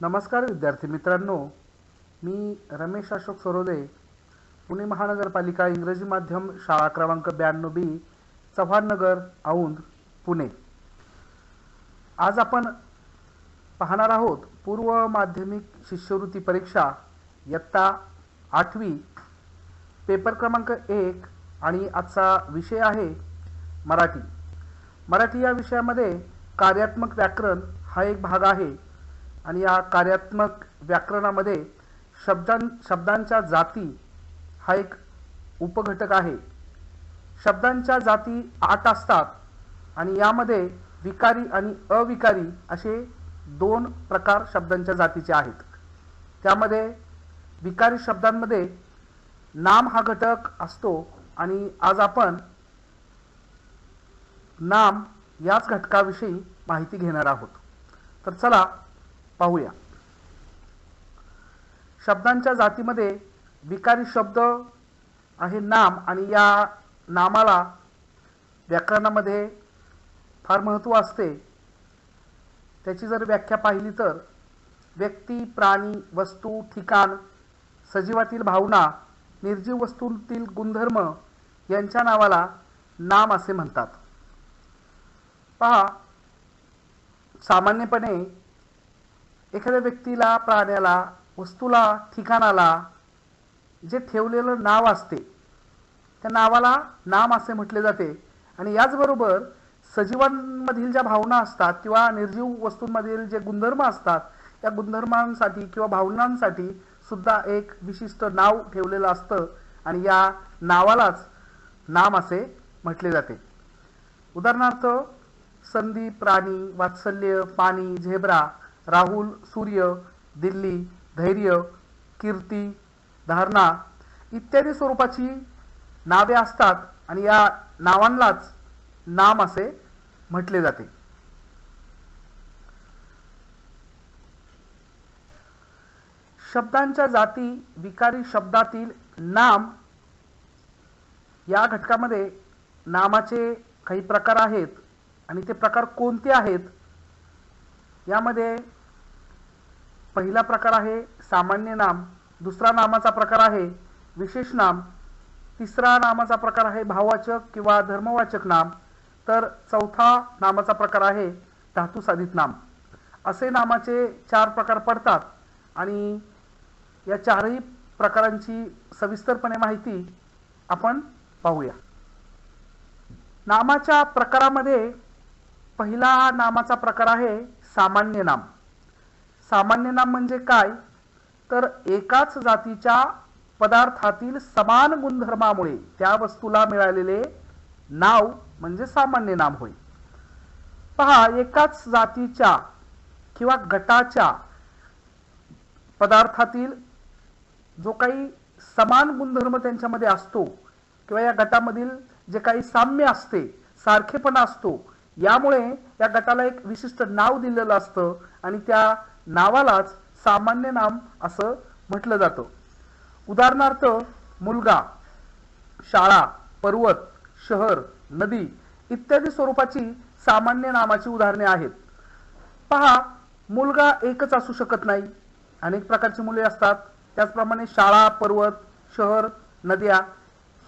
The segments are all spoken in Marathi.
नमस्कार विद्यार्थी मित्रांनो. मी रमेश अशोक सरोदे पुणे महानगरपालिका इंग्रजी माध्यम शाळा क्रमांक ब्याण्णव बी चव्हाणनगर औंध पुणे. आज आपण पाहणार आहोत पूर्व माध्यमिक शिष्यवृत्ती परीक्षा इयत्ता आठवी पेपर क्रमांक एक आणि आजचा विषय आहे मराठी. मराठी या विषयामध्ये कार्यात्मक व्याकरण हा एक भाग आहे. आणि या कार्यात्मक व्याकरणामध्ये शब्दां शब्दांच्या जाती हा एक उपघटक आहे. शब्दांच्या जाती आठ असतात आणि यामध्ये विकारी आणि अविकारी असे दोन प्रकार शब्दांच्या जातीचे आहेत. त्यामध्ये विकारी शब्दांमध्ये नाम हा घटक असतो आणि आज आपण नाम याच घटकाविषयी माहिती घेणार आहोत. तर चला पाहूया. शब्दांच्या जातीमध्ये विकारी शब्द आहे नाम आणि या नामाला व्याकरणामध्ये फार महत्त्व असते. त्याची जर व्याख्या पाहिली तर व्यक्ती प्राणी वस्तू ठिकाण सजीवातील भावना निर्जीव वस्तूंतील गुणधर्म यांच्या नावाला नाम असे म्हणतात. पहा सामान्यपणे एखाद्या व्यक्तीला प्राण्याला वस्तूला ठिकाणाला जे ठेवलेलं नाव असते त्या नावाला नाम असे म्हटले जाते. आणि याचबरोबर सजीवांमधील ज्या भावना असतात किंवा निर्जीव वस्तूंमधील जे गुणधर्म असतात त्या गुणधर्मांसाठी किंवा भावनांसाठी सुद्धा एक विशिष्ट नाव ठेवलेलं असतं आणि या नावालाच नाम असे म्हटले जाते. उदाहरणार्थ संधी प्राणी वात्सल्य पाणी झेब्रा राहुल सूर्य दिल्ली धैर्य कीर्ती धारणा इत्यादी स्वरूपाची नावे असतात आणि या नावांनाच नाम असे म्हटले जाते. शब्दांच्या जाती विकारी शब्दातील नाम या घटकामध्ये नामाचे काही प्रकार आहेत आणि ते प्रकार कोणते आहेत यामध्ये पहिला प्रकार आहे सामान्य नाम दुसरा नामाचा प्रकार आहे विशेष नाम तिसरा नामाचा प्रकार आहे भाववाचक किंवा धर्मवाचक नाम तर चौथा नामाचा प्रकार आहे धातू साधित नाम. असे नामाचे चार प्रकार पडतात आणि या चारही प्रकारांची सविस्तरपणे माहिती आपण पाहूया. नामाच्या प्रकारामध्ये पहिला नामाचा प्रकार आहे सामान्य नाम. सामान्य नाम म्हणजे काय? तर एकाच जातीच्या पदार्थातील समान गुणधर्मामुळे त्या वस्तूला मिळालेले नाव म्हणजे सामान्य नाम होय. पहा एकाच जातीच्या किंवा गटाच्या पदार्थातील जो काही समान गुणधर्म त्यांच्यामध्ये असतो किंवा या गटामधील जे काही साम्य असते सारखेपणा असतो यामुळे या गटाला एक विशिष्ट नाव दिलेलं असतं आणि त्या नावालाच सामान्य नाम असं म्हटलं जातं. उदाहरणार्थ मुलगा शाळा पर्वत शहर नदी इत्यादी स्वरूपाची सामान्य नामाची उदाहरणे आहेत. पहा मुलगा एकच असू शकत नाही. अनेक प्रकारची मुले असतात. त्याचप्रमाणे शाळा पर्वत शहर नद्या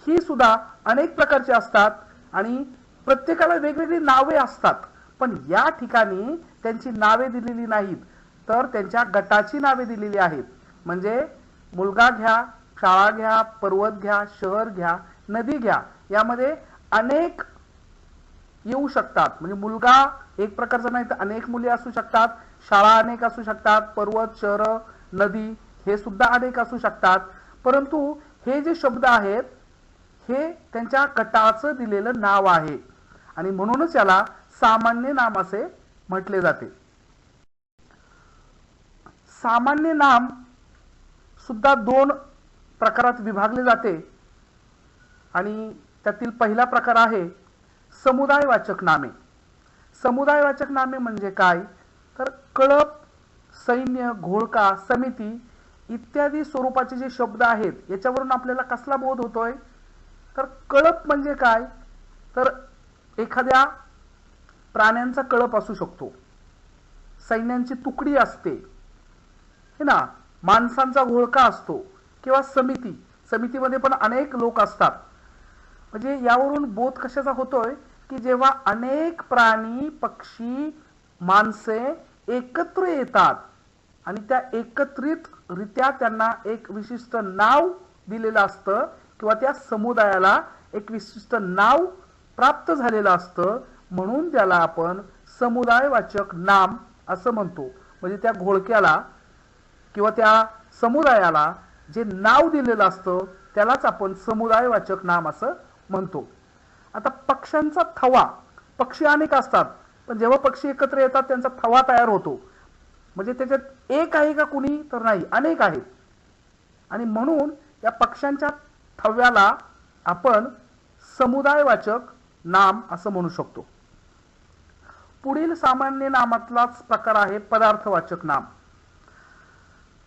ही सुद्धा अनेक प्रकारची असतात आणि प्रत्येकाला वेगवेगळी नावे असतात. पण या ठिकाणी त्यांची नावे दिलेली नाहीत. तर त्यांच्या गटाची नावे दिलेली आहेत. म्हणजे मुलगा घ्या शाळा घ्या पर्वत घ्या शहर घ्या नदी घ्या यामध्ये अनेक येऊ शकतात. म्हणजे मुलगा एक प्रकारचा नाही तर अनेक मुली असू शकतात शाळा अनेक असू शकतात पर्वत शहर नदी हे सुद्धा अनेक असू शकतात. परंतु हे जे शब्द आहेत हे त्यांच्या गटाचं दिलेलं नाव आहे. आणि म्हणूनच याला सामान्य नाम असे म्हटले जाते. सामान्य नाम सुद्धा दोन प्रकारात विभागले जाते. आणि त्यातील पहिला प्रकार आहे समुदायवाचक नामे. समुदायवाचक नामे म्हणजे काय? तर कळप सैन्य घोळका समिती इत्यादी स्वरूपाचे जे शब्द आहेत याच्यावरून आपल्याला कसला बोध होतोय? तर कळप म्हणजे काय? तर एखाद्या प्राण्यांचा कळप असू शकतो. सैन्यांची तुकडी असते. हे ना माणसांचा घोळका असतो किंवा समिती. समितीमध्ये पण अनेक लोक असतात. म्हणजे यावरून बोध कशाचा होतोय? की जेव्हा अनेक प्राणी पक्षी माणसे एकत्र येतात आणि त्या एकत्रितरित्या त्यांना एक विशिष्ट नाव दिलेलं असतं किंवा त्या समुदायाला एक विशिष्ट नाव प्राप्त झालेलं असतं म्हणून त्याला आपण समुदायवाचक नाम असं म्हणतो. म्हणजे त्या घोळक्याला किंवा त्या समुदायाला जे नाव दिलेलं असतं त्यालाच आपण समुदायवाचक नाम असं म्हणतो. आता पक्ष्यांचा थवा पक्षी अनेक असतात पण जेव्हा पक्षी एकत्र येतात त्यांचा थवा तयार होतो. म्हणजे त्याच्यात एक आहे का कुणी? तर नाही अनेक आहेत. आणि म्हणून या पक्ष्यांच्या थव्याला आपण समुदायवाचक नाम असं म्हणू शकतो. पुढील सामान्य नामातलाच प्रकार आहे पदार्थवाचक नाम.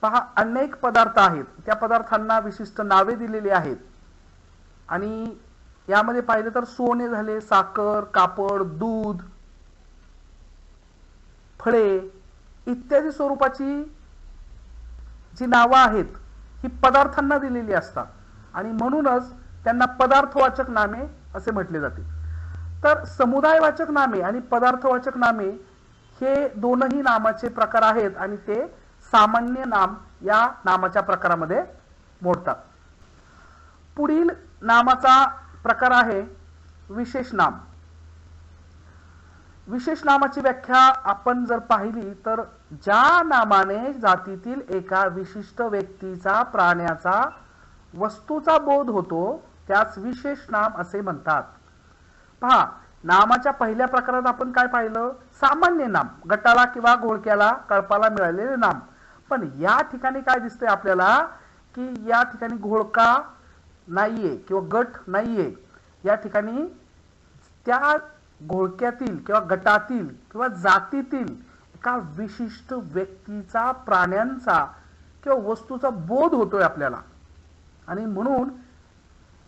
पहा अनेक पदार्थ आहेत. त्या पदार्थांना विशिष्ट नावे दिलेली आहेत. आणि यामध्ये पाहिलं तर सोने झाले साखर कापड दूध फळे इत्यादी स्वरूपाची जी नावं आहेत ही पदार्थांना दिलेली असतात. आणि म्हणूनच त्यांना पदार्थवाचक नामे असे म्हटले जाते. तर समुदायवाचक नामे आणि पदार्थवाचक नामे हे दोनही नामाचे प्रकार आहेत आणि ते सामान्य नाम या नामाच्या प्रकारामध्ये मोडतात. पुढील नामाचा प्रकार आहे विशेष नाम. विशेष नामाची व्याख्या आपण जर पाहिली तर ज्या नामाने जातीतील एका विशिष्ट व्यक्तीचा प्राण्याचा वस्तूचा बोध होतो त्यास विशेष नाम असे म्हणतात. पहा नामाच्या पहिल्या प्रकारात आपण काय पाहिलं? सामान्य नाम गटाला किंवा घोळक्याला कळपाला मिळालेले नाम. पण या ठिकाणी काय दिसतंय आपल्याला? की या ठिकाणी घोळका नाहीये किंवा गट नाहीये. या ठिकाणी त्या घोळक्यातील किंवा गटातील किंवा जातीतील एका विशिष्ट व्यक्तीचा प्राण्यांचा किंवा वस्तूचा बोध होतोय आपल्याला. आणि म्हणून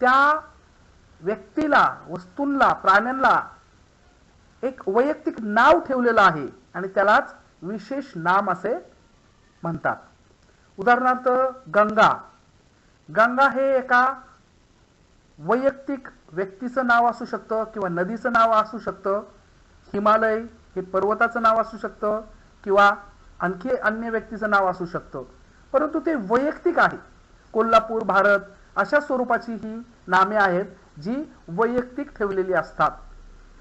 त्या व्यक्तीला वस्तूंना प्राण्यांना एक वैयक्तिक नाव ठेवलेलं आहे. आणि त्यालाच विशेष नाम असे म्हणतात. उदाहरणार्थ गंगा. गंगा हे एका वैयक्तिक व्यक्तीचं नाव असू शकतं किंवा नदीचं नाव असू शकतं. हिमालय हे पर्वताचं नाव असू शकतं किंवा आणखी अन्य व्यक्तीचं नाव असू शकतं. परंतु ते वैयक्तिक आहे. कोल्हापूर भारत अशा स्वरूपाची ही नामे आहेत जी वैयक्तिक ठेवलेली असतात.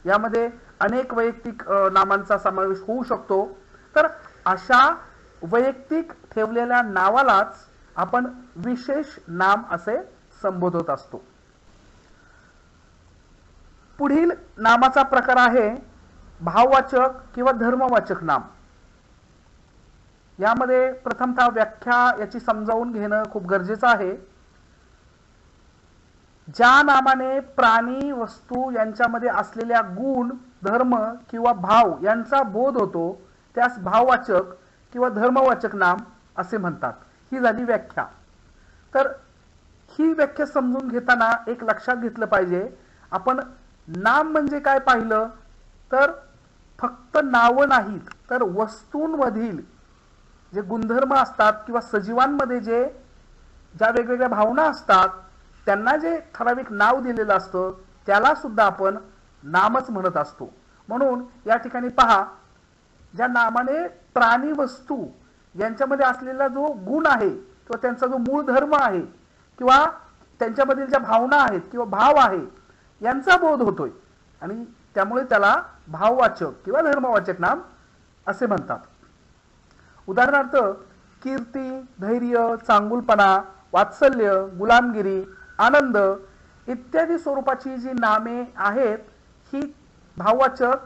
यामध्ये अनेक वैयक्तिक नामांचा समावेश होऊ शकतो. तर अशा वैयक्तिक ठेवलेल्या नावालाच आपण विशेष नाम असे संबोधत असतो. पुढील नामाचा प्रकार आहे भाववाचक किंवा धर्मवाचक नाम. यामध्ये प्रथमतः व्याख्या याची समजावून घेणं खूप गरजेचं आहे. ज्या नामाने प्राणी वस्तू यांच्यामध्ये असलेल्या गुण धर्म किंवा भाव यांचा बोध होतो त्यास भाववाचक किंवा धर्मवाचक नाम असे म्हणतात. ही झाली व्याख्या. तर ही व्याख्या समजून घेताना एक लक्षात घेतलं पाहिजे. आपण नाम म्हणजे काय पाहिलं? तर फक्त नावं नाहीत तर वस्तूंमधील जे गुणधर्म असतात किंवा सजीवांमध्ये जे ज्या वेगवेगळ्या भावना असतात त्यांना जे ठराविक नाव दिलेलं असतं त्याला सुद्धा आपण नामच म्हणत असतो. म्हणून या ठिकाणी पहा ज्या नामाने प्राणी वस्तू यांच्यामध्ये असलेला जो गुण आहे किंवा त्यांचा जो मूळ धर्म आहे किंवा त्यांच्यामधील ज्या भावना आहेत किंवा भाव आहे यांचा बोध होतोय. आणि त्यामुळे त्याला भाववाचक किंवा धर्मवाचक नाम असे म्हणतात. उदाहरणार्थ कीर्ती धैर्य चांगुलपणा वात्सल्य गुलामगिरी आनंद इत्यादी स्वरूपाची जी नामे आहेत ही भाववाचक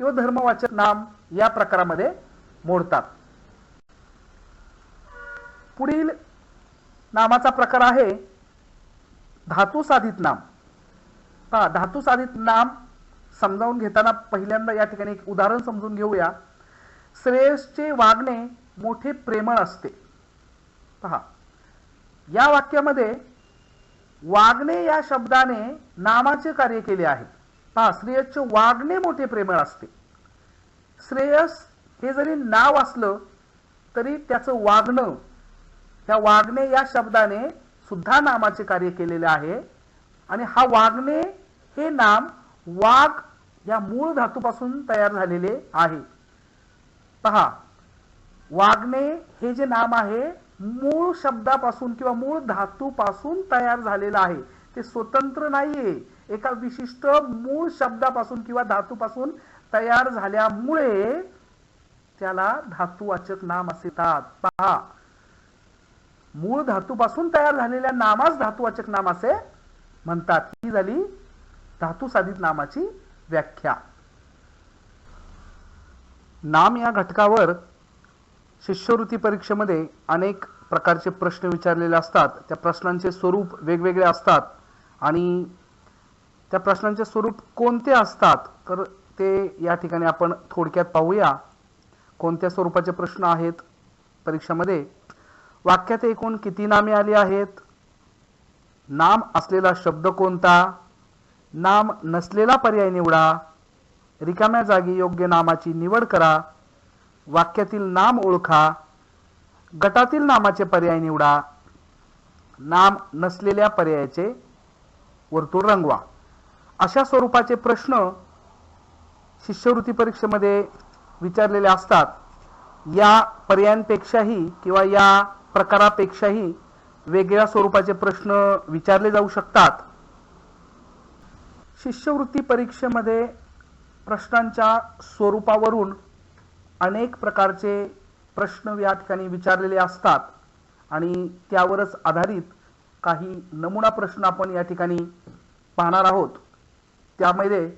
किंवा धर्मवाचक नाम या प्रकारामध्ये मोडतात. पुढील नामाचा प्रकार आहे धातू साधित नाम. हा धातू साधित नाम समजावून घेताना पहिल्यांदा या ठिकाणी एक उदाहरण समजून घेऊया. श्रेयसचे वागणे मोठे प्रेमळ असते. पहा या वाक्यामध्ये वागणे या शब्दाने नामाचे कार्य केले आहे. पहा श्रेयसचे वागणे मोठे प्रेमळ असते. श्रेयस हे जरी नाव असलं तरी त्याचं वागणं ह्या वागणे या शब्दाने सुद्धा नामाचे कार्य केलेले आहे. आणि हा वागणे हे नाम वाघ या मूळ धातूपासून तयार झालेले आहे. पहा वागणे हे जे नाम आहे मूळ शब्दापासून किंवा मूळ धातूपासून तयार झालेलं आहे. ते स्वतंत्र नाहीये. एका विशिष्ट मूळ शब्दापासून किंवा धातूपासून तयार झाल्यामुळे त्याला धातुवाचक नाम असे पहा. मूळ धातूपासून तयार झालेल्या नामास धातुवाचक नाम असे म्हणतात. ही झाली धातू साधित नामाची व्याख्या. नाम या घटकावर शिष्यवृत्ती परीक्षेमध्ये अनेक प्रकारचे प्रश्न विचारलेले असतात. त्या प्रश्नांचे स्वरूप वेगवेगळे असतात आणि त्या प्रश्नांचे स्वरूप कोणते असतात? तर ते या ठिकाणी आपण थोडक्यात पाहूया. कोणत्या स्वरूपाचे प्रश्न आहेत परीक्षामध्ये? वाक्यात एकूण किती नामे आली आहेत? नाम असलेला शब्द कोणता? नाम नसलेला पर्याय निवडा. रिकाम्या जागी योग्य नामाची निवड करा. वाक्यातील नाम ओळखा. गटातील नामाचे पर्याय निवडा. नाम नसलेल्या पर्यायाचे वर्तुळ रंगवा. अशा स्वरूपाचे प्रश्न शिष्यवृत्ती परीक्षेमध्ये विचारलेले असतात. या पर्यायांपेक्षाही किंवा या प्रकारापेक्षाही वेगळ्या स्वरूपाचे प्रश्न विचारले जाऊ शकतात. शिष्यवृत्ती परीक्षेमध्ये प्रश्नांच्या स्वरूपावरून अनेक प्रकारचे प्रश्न या ठिकाणी विचारलेले असतात आणि त्यावरच आधारित काही नमुना प्रश्न आपण या ठिकाणी पाहणार आहोत. त्यामध्ये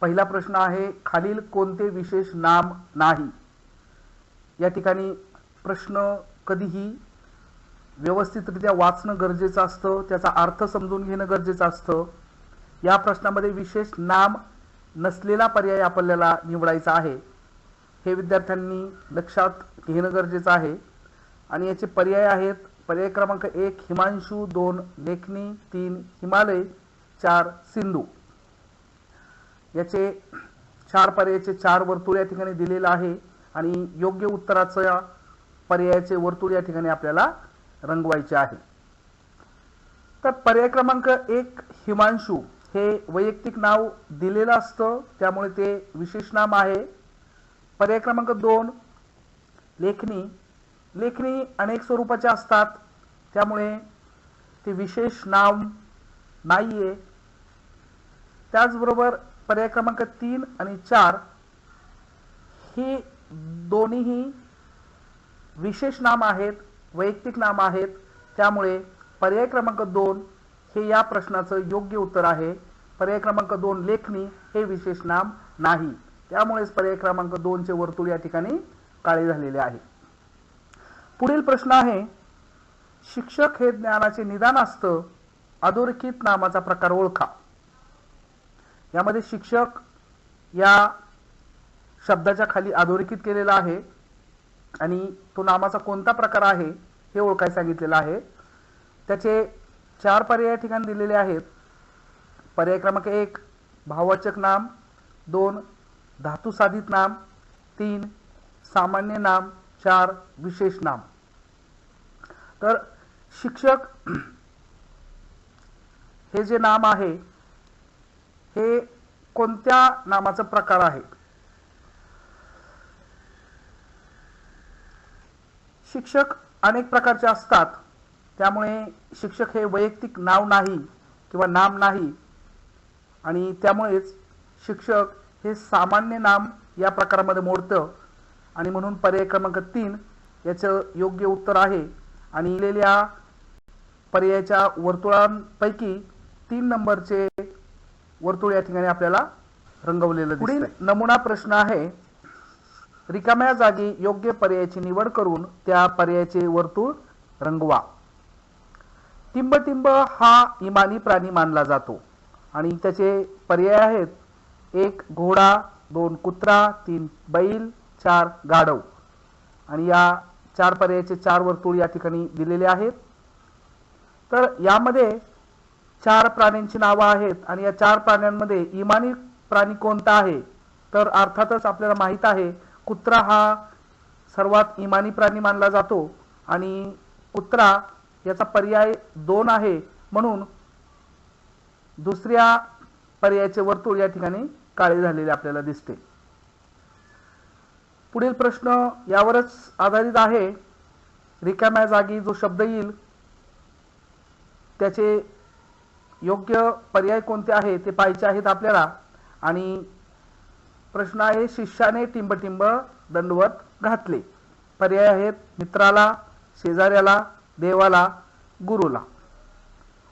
पहिला प्रश्न आहे खालील कोणते विशेष नाम नाही? या ठिकाणी प्रश्न कधीही व्यवस्थितरित्या वाचणं गरजेचं असतं त्याचा अर्थ समजून घेणं गरजेचं असतं. या प्रश्नामध्ये विशेष नाम नसलेला पर्याय आपल्याला निवडायचा आहे. हे विद्यार्थ्यांनी लक्षात घेणं गरजेचं आहे. आणि याचे पर्याय आहेत पर्याय क्रमांक एक हिमांशू दोन लेखनी तीन हिमालय चार सिंधू. याचे चार पर्यायाचे चार वर्तुळ या ठिकाणी दिलेलं आहे आणि योग्य उत्तराचं पर्यायाचे वर्तुळ या ठिकाणी आपल्याला रंगवायचे आहे. तर पर्याय क्रमांक एक हिमांशू. हे वैयक्तिक नाव दिलेलं असतं त्यामुळे ते विशेष नाम आहे. पर्याय क्रमांक दोन लेखनी. लेखनी अनेक स्वरूपाचे असतात त्यामुळे ते विशेष नाव नाहीये. त्याचबरोबर पर्याय क्रमांक तीन आणि चार ही दोन्हीही विशेष नाम आहेत वैयक्तिक नाम आहेत. त्यामुळे पर्याय क्रमांक दोन हे या प्रश्नाचं योग्य उत्तर आहे. पर्याय क्रमांक दोन लेखनी हे विशेष नाम नाही. त्यामुळेच पर्याय क्रमांक दोनचे वर्तुळ या ठिकाणी काळे झालेले आहे. पुढील प्रश्न आहे शिक्षक हे ज्ञानाचे निदान असतं अधोरेखित नामाचा प्रकार ओळखा. यामध्ये शिक्षक या शब्दाच्या खाली अधोरेखित केलेला आहे आणि तो नामाचा कोणता प्रकार आहे हे ओळखाय सांगितलेलं आहे. त्याचे चार पर्याय ठिकाणी दिलेले आहेत. पर्याय क्रमांक एक भाववाचक नाम. दोन धातुसाधित नाम. तीन सामान्य नाम. चार विशेष नाम. तर शिक्षक हे जे नाम आहे हे कोणत्या नामाचा प्रकार आहे? शिक्षक अनेक प्रकारचे असतात. त्यामुळे शिक्षक हे वैयक्तिक नाव नाही किंवा नाम नाही. आणि त्यामुळेच शिक्षक हे सामान्य नाम या प्रकारामध्ये मोडतं. आणि म्हणून पर्याय क्रमांक तीन याचं योग्य उत्तर आहे. आणि दिलेल्या पर्यायाच्या वर्तुळांपैकी तीन नंबरचे वर्तुळ या ठिकाणी आपल्याला रंगवलेलं पुढील नमुना प्रश्न आहे रिकाम्या जागी योग्य पर्यायाची निवड करून त्या पर्यायाचे वर्तुळ रंगवा. टिंबटिंब हा इमानी प्राणी मानला जातो आणि त्याचे पर्याय आहेत एक घोडा दोन कुत्रा तीन बैल चार गाढव. आणि या चार पर्यायाचे चार वर्तुळ या ठिकाणी दिलेले आहेत. तर यामध्ये चार प्राण्यांची नावं आहेत आणि या चार प्राण्यांमध्ये इमानी प्राणी कोणता आहे? तर अर्थातच आपल्याला माहीत आहे कुत्रा हा सर्वात इमानी प्राणी मानला जातो आणि कुत्रा याचा पर्याय दोन आहे. म्हणून दुसऱ्या पर्यायाचे वर्तुळ या ठिकाणी काळे झालेले आपल्याला दिसते. पुढील प्रश्न यावरच आधारित आहे. रिकाम्या जागी जो शब्द येईल त्याचे योग्य पर्याय कोणते आहे ते पाहायचे आहेत आपल्याला. आणि प्रश्न आहे शिष्याने टिंबटिंब दंडवत घातले. पर्याय आहेत मित्राला शेजाऱ्याला देवाला गुरुला.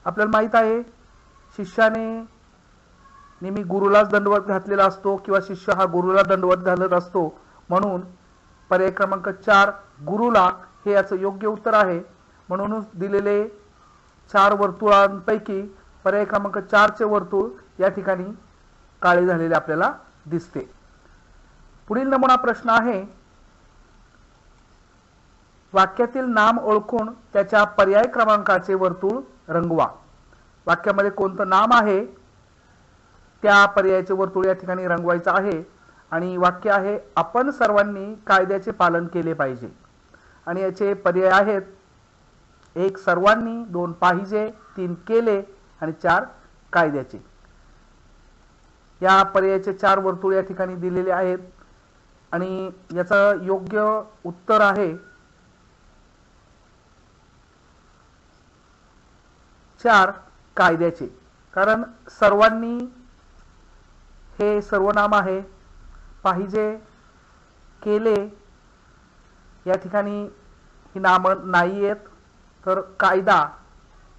आपल्याला माहीत आहे शिष्याने नेहमी गुरुलाच दंडवत घातलेला असतो किंवा शिष्य हा गुरुला दंडवत घालत असतो. म्हणून पर्याय क्रमांक चार गुरुला हे याचं योग्य उत्तर आहे. म्हणूनच दिलेले चार वर्तुळांपैकी पर्याय क्रमांक चारचे वर्तुळ या ठिकाणी काळे झालेले आपल्याला दिसते. पुढील नमुना प्रश्न आहे वाक्यातील नाम ओळखून त्याच्या पर्याय क्रमांकाचे वर्तुळ रंगवा. वाक्यामध्ये कोणतं नाम आहे त्या पर्यायाचे वर्तुळ या ठिकाणी रंगवायचं आहे आणि वाक्य आहे आपण सर्वांनी कायद्याचे पालन केले पाहिजे. आणि याचे पर्याय आहेत एक सर्वांनी दोन पाहिजे तीन केले आणि चार कायद्याचे. या पर्यायाचे चार वर्तुळ या ठिकाणी दिलेले आहेत. आणि याचं योग्य उत्तर आहे. चार कायद्याचे. कारण सर्वांनी हे सर्वनाम आहे. पाहिजे केले. या ठिकाणी ही नामं नाही आहेत तर कायदा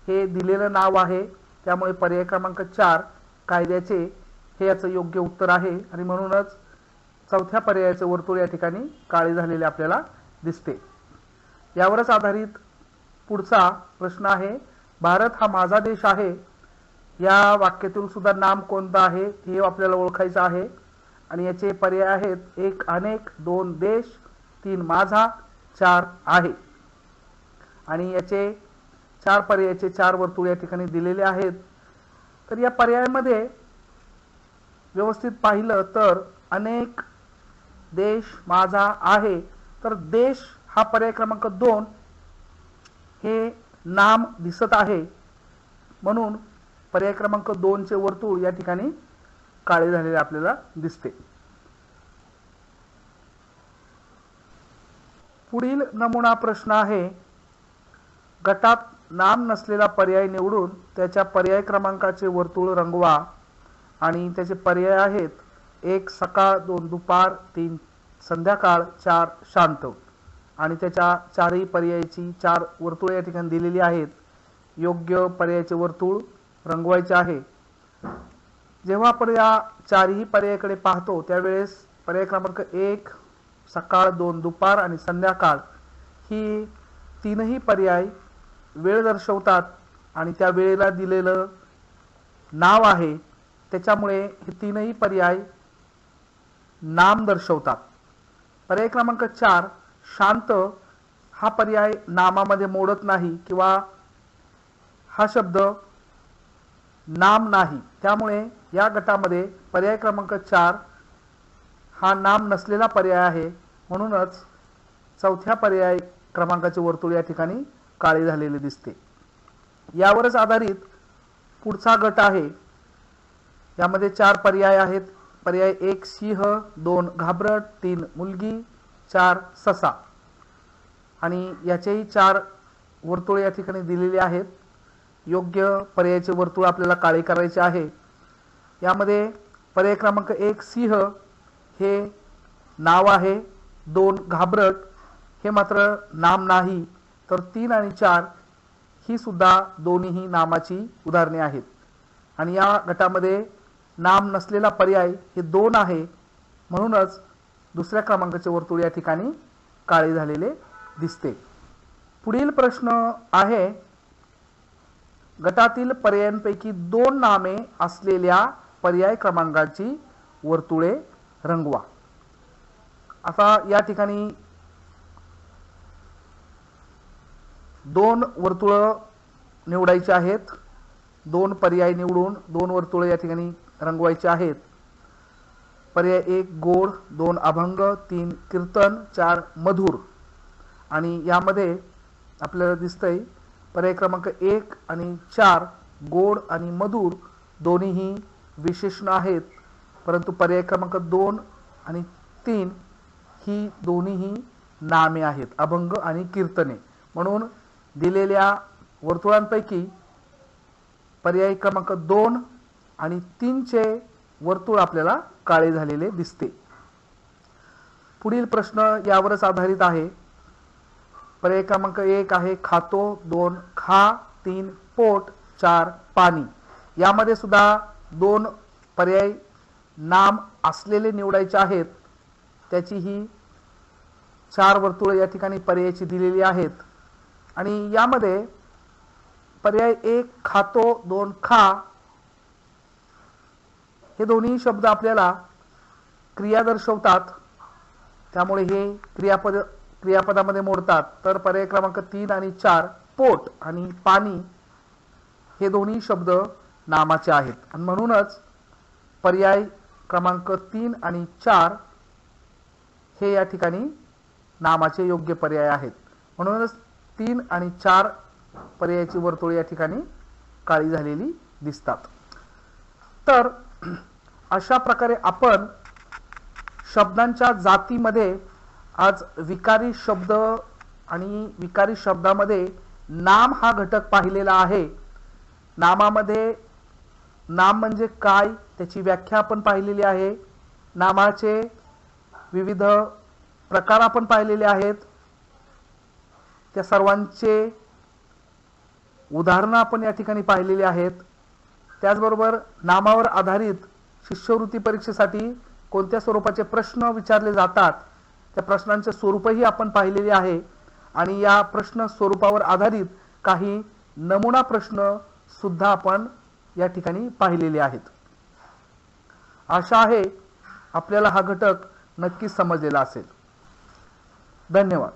हे दिलेलं नाव आहे. त्यामुळे पर्याय क्रमांक चार कायद्याचे हे याचं योग्य उत्तर आहे. आणि म्हणूनच चौथ्या पर्यायाचे वर्तुळ या ठिकाणी काळे झालेले आपल्याला दिसते. यावरच आधारित पुढचा प्रश्न आहे. भारत हा माझा देश आहे. या वाक्यातून सुद्धा नाम कोणतं आहे हे आपल्याला ओळखायचं आहे. आणि याचे पर्याय आहेत एक अनेक दोन देश तीन माझा चार आहे. आणि याचे चार पर्यायाचे चार वर्तुळ या ठिकाणी दिलेले आहेत. तर या पर्यायामध्ये व्यवस्थित पाहिलं तर अनेक देश माझा आहे. तर देश हा पर्याय क्रमांक दोन हे नाम दिसत आहे. म्हणून पर्याय क्रमांक दोनचे वर्तुळ या ठिकाणी काळे झालेले आपल्याला दिसते. पुढील नमुना प्रश्न आहे. गटात नाम नसलेला पर्याय निवडून त्याच्या पर्याय क्रमांकाचे वर्तुळ रंगवा. आणि त्याचे पर्याय आहेत एक सकाळ दोन दुपार तीन संध्याकाळ चार शांत. आणि त्याच्या चारही पर्यायाची चार वर्तुळे या ठिकाणी दिलेली आहेत. योग्य पर्यायाचे वर्तुळ रंगवायचे आहे. जेव्हा आपण या चारही पर्यायाकडे पाहतो त्यावेळेस पर्याय क्रमांक एक सकाळ दोन दुपार आणि संध्याकाळ ही तीनही पर्याय वेळ दर्शवतात आणि त्या वेळेला दिलेलं नाव आहे त्याच्यामुळे हे तीनही पर्याय नाम दर्शवतात. पर्याय क्रमांक चार शांत हा पर्याय नामामध्ये मोडत नाही किंवा हा शब्द नाम नाही. त्यामुळे या गटामध्ये पर्याय क्रमांक चार हा नाम नसलेला पर्याय आहे. म्हणूनच चौथ्या पर्याय क्रमांकाचे वर्तुळ या ठिकाणी काळे झालेले दिसते. यावरच आधारित पुढचा गट आहे. यामध्ये चार पर्याय आहेत. पर्याय एक सिंह दोन घाबरट तीन मुलगी चार ससा. आणि याचेही चार वर्तुळ या ठिकाणी दिलेले आहेत. योग्य पर्यायाचे वर्तुळ आपल्याला काळे करायचे आहे. यामध्ये पर्याय क्रमांक एक सिंह हे नाव आहे. दोन घाबरट हे मात्र नाम नाही. तर तीन आणि चार ही सुद्धा दोन्हीही नामाची उदाहरणे आहेत. आणि या गटामध्ये नाम नसलेला पर्याय हे दोन आहे. म्हणूनच दुसऱ्या क्रमांकाचे वर्तुळ या ठिकाणी काळे झालेले दिसते. पुढील प्रश्न आहे गटातील पर्यायांपैकी दोन नामे असलेल्या पर्याय क्रमांकाची वर्तुळे रंगवा. आता या ठिकाणी दोन वर्तुळ निवडायची आहेत. दोन पर्याय निवडून दोन वर्तुळं या ठिकाणी रंगवायचे आहेत. पर्याय एक गोड दोन अभंग तीन कीर्तन चार मधुर. आणि यामध्ये आपल्याला दिसतंय पर्याय क्रमांक एक आणि चार गोड आणि मधुर दोन्हीही विशेषण आहेत. परंतु पर्याय क्रमांक दोन आणि तीन ही दोन्हीही नामे आहेत अभंग आणि कीर्तने. म्हणून दिलेल्या वर्तुळांपैकी पर्यायी क्रमांक दोन आणि तीनचे वर्तुळ आपल्याला काळे झालेले दिसते. पुढील प्रश्न यावरच आधारित आहे. पर्याय क्रमांक एक आहे खातो दोन खा तीन पोट चार पाणी. यामध्ये सुद्धा दोन पर्याय नाम असलेले निवडायचे आहेत. त्याची ही चार वर्तुळं या ठिकाणी पर्यायाची दिलेली आहेत. आणि यामध्ये पर्याय एक खातो दोन खा. हे दोन्ही शब्द आपल्याला क्रिया दर्शवतात. त्यामुळे हे क्रियापद क्रियापदामध्ये मोडतात. तर पर्याय क्रमांक तीन आणि चार पोट आणि पाणी हे दोन्ही शब्द नामाचे आहेत. आणि म्हणूनच पर्याय क्रमांक तीन आणि चार हे या ठिकाणी नामाचे योग्य पर्याय आहेत. म्हणूनच तीन आणि चार पर्यायाची वर्तुळ या ठिकाणी काळी झालेली दिसतात. तर अशा प्रकारे आपण शब्दांच्या जातीमध्ये आज विकारी शब्द आणि विकारी शब्दामध्ये नाम हा घटक पाहिलेला आहे. नामामध्ये नाम म्हणजे काय त्याची व्याख्या आपण पाहिलेली आहे. नामाचे विविध प्रकार आपण पाहिलेले आहेत. त्या सर्वांचे उदाहरणं आपण या ठिकाणी पाहिलेली आहेत. त्याचबरोबर नामावर आधारित शिष्यवृत्ती परीक्षेसाठी कोणत्या स्वरूपाचे प्रश्न विचारले जातात त्या प्रश्नांचे स्वरूपही आपण पाहिलेले आहे. आणि या प्रश्न स्वरूपावर आधारित काही नमुना प्रश्न सुद्धा आपण या ठिकाणी पाहिलेले आहेत. आशा आहे आपल्याला हा घटक नक्कीच समजलेला असेल. धन्यवाद.